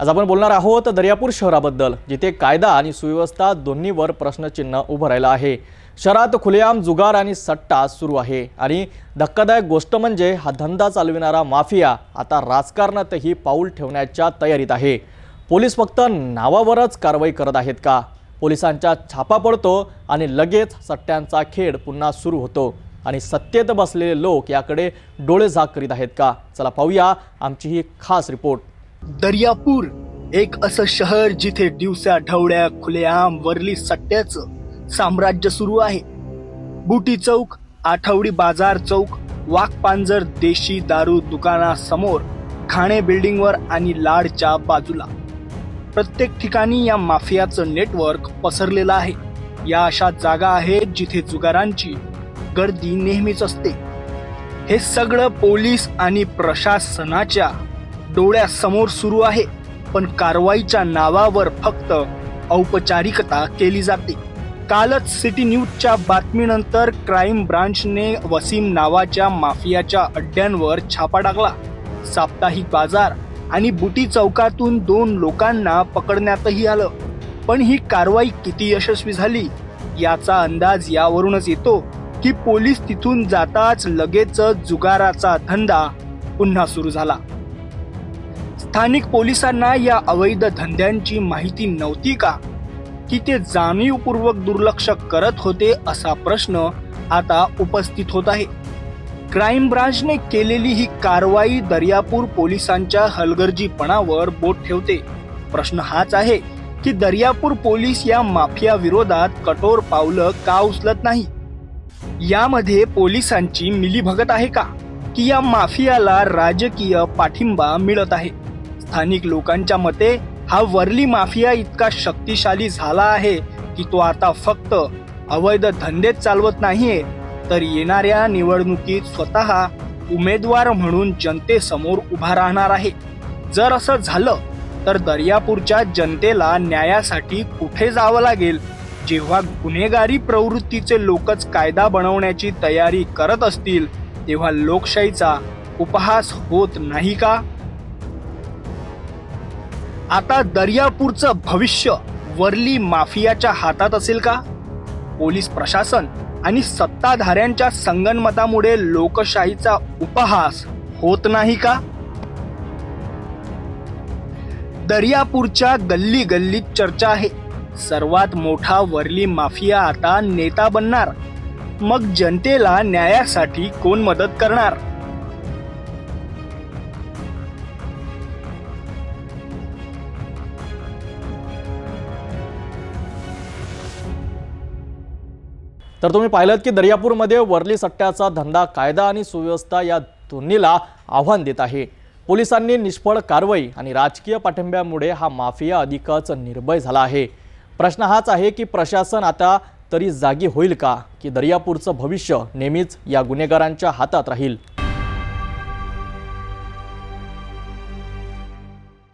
आज आपण बोलणार आहोत दर्यापूर शहराबद्दल जिथे कायदा आणि सुव्यवस्था दोन्हीवर प्रश्नचिन्ह उभं राहिलं आहे. शहरात खुलेआम जुगार आणि सट्टा सुरू आहे आणि धक्कादायक गोष्ट म्हणजे हा धंदा चालविणारा माफिया आता राजकारणातही पाऊल ठेवण्याच्या तयारीत आहे. पोलीस फक्त नावावरच कारवाई करत आहेत का? पोलिसांच्या छापा पडतो आणि लगेच सट्ट्यांचा खेळ पुन्हा सुरू होतो आणि सत्तेत बसलेले लोक याकडे डोळे झाक करीत आहेत का? चला पाहूया आमची ही खास रिपोर्ट. दर्यापूर एक असं शहर जिथे दिवसा ढवळ्या खुलेआम वरली सट्ट्याचं साम्राज्य सुरू आहे. बुटी चौक आठवडी बाजार चौक वाघपांजर देशी दारू दुकानासमोर खाणे बिल्डिंगवर आणि लाडच्या बाजूला. प्रत्येक ठिकाणी या माफियाचं नेटवर्क पसरलेलं आहे. या अशा जागा आहेत जिथे जुगारांची गर्दी नेहमीच असते. हे सगळं पोलीस आणि प्रशासनाच्या डोळ्यासमोर सुरू आहे पण कारवाईच्या नावावर फक्त औपचारिकता केली जाते. कालच सिटी न्यूजच्या बातमीनंतर क्राईम ब्रांचने वसीम नावाच्या माफियाच्या अड्ड्यांवर छापा टाकला. साप्ताहिक बाजार आणि बुटी चौकातून दोन लोकांना पकडण्यातही आलं. पण ही कारवाई किती यशस्वी झाली याचा अंदाज यावरूनच येतो की पोलीस तिथून जाताच लगेच जुगाराचा धंदा पुन्हा सुरू झाला. स्थानिक पोलिसांना या अवैध धंद्यांची माहिती नव्हती का? की ते जाणीवपूर्वक दुर्लक्ष करत होते असा प्रश्न आता उपस्थित होत आहे. क्राईम ब्रांचने केलेली ही कारवाई दर्यापूर पोलिसांच्या हलगर्जीपणावर बोट ठेवते. प्रश्न हाच आहे की दर्यापूर पोलीस या माफिया विरोधात कठोर पावलं का उचलत नाही? यामध्ये पोलिसांची मिलीभगत आहे का? की या माफियाला राजकीय पाठिंबा मिळत आहे? स्थानिक लोकांच्या मते हा वर्ली माफिया इतका शक्तिशाली झाला आहे की तो आता फक्त अवैध धंदेच चालवत नाहीये तर येणाऱ्या निवडणुकीत स्वतः उमेदवार म्हणून जनतेसमोर उभा राहणार आहे. जर असं झालं तर दर्यापूरच्या जनतेला न्यायासाठी कुठे जावं लागेल? जेव्हा गुन्हेगारी प्रवृत्तीचे लोकच कायदा बनवण्याची तयारी करत असतील तेव्हा लोकशाहीचा उपहास होत नाही का? आता दर्यापूरचं भविष्य वरली माफियाच्या हातात असेल का? पोलीस प्रशासन आणि सत्ताधाऱ्यांच्या संगनमतामुळे लोकशाहीचा उपहास होत नाही का? दर्यापूरच्या गल्ली गल्लीत चर्चा आहे. सर्वात मोठा वरली माफिया आता नेता बनणार. मग जनतेला न्यायासाठी कोण मदत करणार? तर तुम्ही पाहिलं की दर्यापूरमध्ये वरली सट्ट्याचा धंदा कायदा आणि सुव्यवस्था या दोन्हीला आव्हान देत आहे. पोलिसांनी निष्फळ कारवाई आणि राजकीय पाठिंब्यामुळे हा माफिया अधिकच निर्भय झाला आहे. प्रश्न हाच आहे की प्रशासन आता तरी जागी होईल का की दर्यापूरचं भविष्य नेहमीच या गुन्हेगारांच्या हातात राहील?